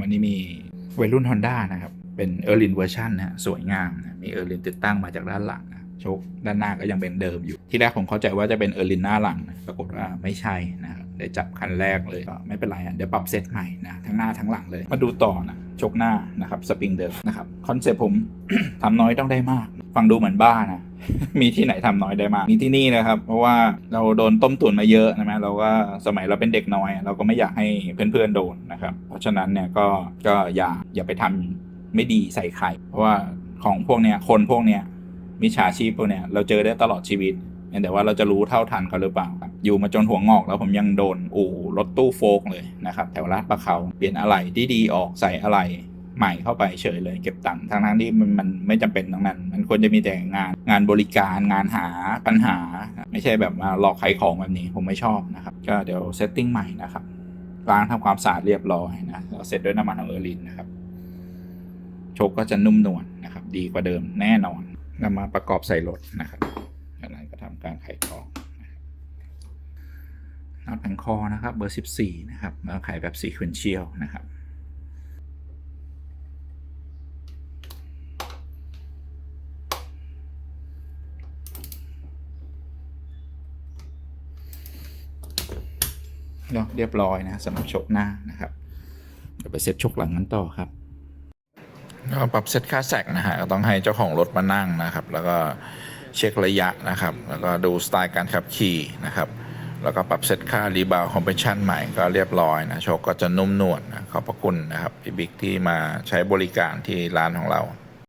อันนี้มีวัยรุ่น Honda นะครับ เป็นเออร์ลินเวอร์ชันนะฮะสวยงามนะมีเออร์ลินติดตั้งมาจากด้านหลังนะโชคด้านหน้าก็ยังเป็นเดิมอยู่ ที่แรกผมเข้าใจว่าจะเป็นเออร์ลินหน้าหลังนะปรากฏว่าไม่ใช่นะครับได้จับคันแรกเลยก็ไม่เป็นไรอะเดี๋ยวปรับเซตใหม่นะทั้งหน้าทั้งหลังเลยมาดูต่อนะโชคหน้านะครับสปริงเดิมนะครับคอนเซ็ปต์ผมทำน้อยต้องได้มาก ฟังดูเหมือนบ้านะ มีที่ไหนทำน้อยได้มากมีที่นี่นะครับ เพราะว่าเราโดนต้มตุ๋นมาเยอะนะไหมเราก็สมัยเราเป็นเด็กน้อย เราก็ไม่อยากให้เพื่อนๆโดนนะครับ เพราะฉะนั้นเนี่ยก็ก็อย่าอย่าไปทำไม่ดีใส่ใครเพราะว่าของพวกเนี้ยคนพวกเนี้ยมิจฉาชีพพวกเนี้ยเราเจอได้ตลอดชีวิตเพียงแต่ว่าเราจะรู้เท่าทันเขาหรือเปล่าครับอยู่มาจนหัวงอกแล้วผมยังโดนอู่รถตู้โฟกเลยนะครับแถวลาดประเขาเปลี่ยนอะไหล่ดีๆออกใส่อะไหล่ ใหม่เข้าไปเฉยเลยเก็บตังค์ทั้งๆที่มันมันไม่จำเป็นตรงนั้น มันควรจะมีแต่งานงานบริการงานหาปัญหา ไม่ใช่แบบมาหลอกขายของแบบนี้ผมไม่ชอบนะครับ ก็เดี๋ยวเซตติ้งใหม่นะครับล้างทำความสะอาดเรียบร้อยนะเสร็จด้วยน้ำมันของเออร์ลินนะครับโชคก็จะนุ่มนวลนะครับ ดีกว่าเดิมแน่นอนนำมาประกอบใส่รถนะครับจากนั้นก็ทำการไขของนะครับน็อตแผงคอนะครับ เบอร์ 14 นะครับแล้วไขแบบซีเควนเชียลนะครับ เนาะเรียบร้อยนะสำหรับชกหน้านะครับเดี๋ยวไปเซตชกหลังกันต่อครับก็ปรับเซตค่าแสกนะฮะก็ต้องให้เจ้าของรถมานั่งนะครับ แล้วก็เช็คระยะนะครับ แล้วก็ดูสไตล์การขับขี่นะครับ แล้วก็ปรับเซตค่ารีบาวคอมเพรสชันใหม่ก็เรียบร้อยนะโชคก็จะนุ่มนวลนะขอบพระคุณนะครับพี่บิ๊กที่มาใช้บริการที่ร้านของเรา